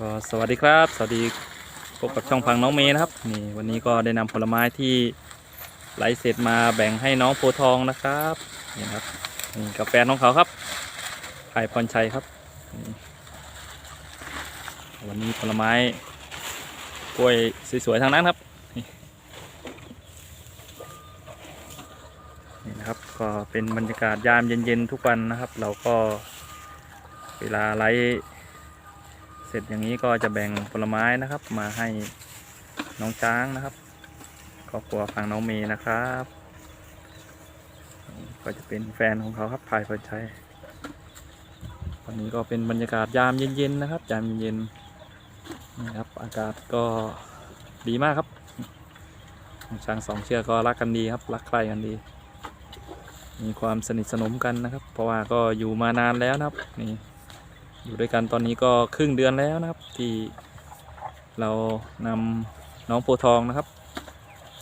ก็สวัสดีครับ สวัสดีพบกับช่องพังน้องเมย์นะครับนี่วันนี้ก็ได้นำผลไม้ที่ไหลเสร็จมาแบ่งให้น้องโพทองนะครับนี่ครับนี่กาแฟน้องเขาครับไผ่พรชัยครับวันนี้ผลไม้กล้วยสวยๆทางนั้นครับนี่นะครับก็เป็นบรรยากาศยามเย็นๆทุกวันนะครับ เราก็เวลาไลฟ์ ร็จอย่างนี้ก็จะแบ่งผลไม้นะครับ มาให้น้องช้างนะครับครอบครัวฝั่งน้องเมย์นะครับ ก็จะเป็นแฟนของเขาครับพายพรชัยวันนี้ก็เป็นบรรยากาศยามเย็นๆนะครับยามเย็นๆนี่ครับ อากาศก็ดีมากครับช้างสองเชือกก็รักกันดีครับ รักใคร่กันดี มีความสนิทสนมกันนะครับ เพราะว่าก็อยู่มานานแล้วนะครับนี่ อยู่ด้วยกันตอนนี้ก็ครึ่งเดือนแล้วนะครับ ที่เรานำน้องโพทองนะครับ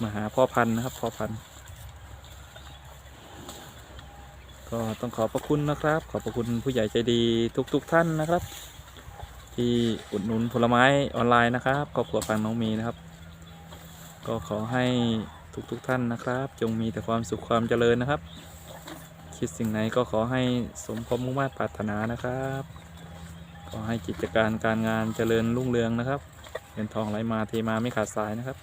มาหาพ่อพันธุ์นะครับพ่อพันธุ์ก็ต้องขอบพระคุณนะครับ ขอบพระคุณผู้ใหญ่ใจดีทุกๆทท่านนะครับ ที่อุดหนุนผลไม้ออนไลน์นะครับครอบครัวฟังน้องมีนะครับ ก็ขอให้ทุกๆทท่านนะครับ จงมีแต่ความสุขความเจริญนะครับ คิดสิ่งไหนก็ขอให้สมความมุ่งมั่นปรารถนานะครับ ขอให้กิจการการงานเจริญรุ่งเรืองนะครับเงินทองไหลมาเทมาไม่ขาดสายนะครับ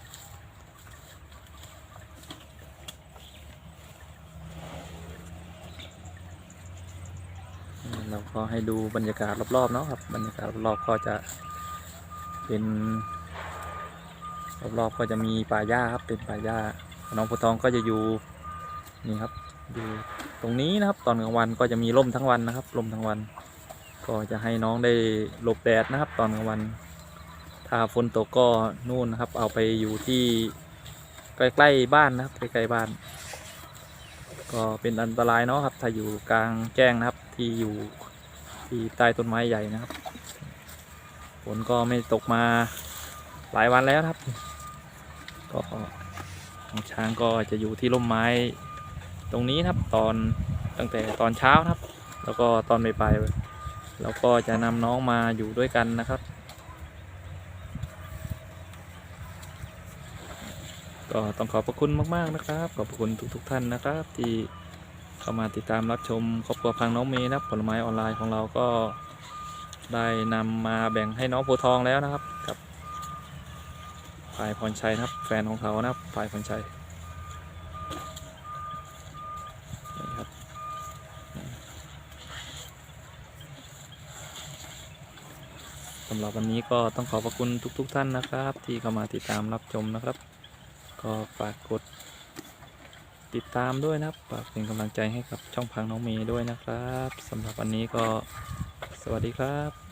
เราก็ให้ดูบรรยากาศรอบๆเนาะครับบรรยากาศรอบๆก็จะเป็นรอบๆก็จะมีป่าหญ้าครับเป็นป่าหญ้าน้องโพธิ์ทองก็จะอยู่นี่ครับอยู่ตรงนี้นะครับ ตอนกลางวันก็จะมีร่มทั้งวันนะครับร่มทั้งวัน ก็จะให้น้องได้หลบแดดนะครับตอนกลางวัน ถ้าฝนตกก็นู่นนะครับ เอาไปอยู่ที่ใกล้ๆบ้านนะครับใกล้ๆบ้าน ก็เป็นอันตรายเนาะครับ ถ้าอยู่กลางแจ้งนะครับที่อยู่ที่ใต้ต้นไม้ใหญ่นะครับฝนก็ไม่ตกมาหลายวันแล้วครับ ก็น้องช้างก็จะอยู่ที่ร่มไม้ตรงนี้นะครับตอนตั้งแต่ตอนเช้านะครับ แล้วก็ตอนบ่ายๆ เราก็จะนำน้องมาอยู่ด้วยกันนะครับ ก็ต้องขอบพระคุณมาก ๆ นะครับ ขอบพระคุณทุก ๆ ท่านนะครับ ที่เข้ามาติดตามรับชมครอบครัวพังน้องเมย์นะครับผลไม้ออนไลน์ของเราก็ได้นำมาแบ่งให้น้องโพทองแล้วนะครับกับฝ่ายพรชัยนะครับ แฟนของเขานะครับฝ่ายพรชัยนี่ครับ สำหรับวันนี้ก็ต้องขอบพระคุณทุกๆท่านนะครับ ที่เข้ามาติดตามรับชมนะครับ ก็ฝากกดติดตามด้วยนะครับฝากเป็นกำลังใจให้กับช่องพังน้องเมย์ด้วยนะครับสำหรับวันนี้ก็สวัสดีครับ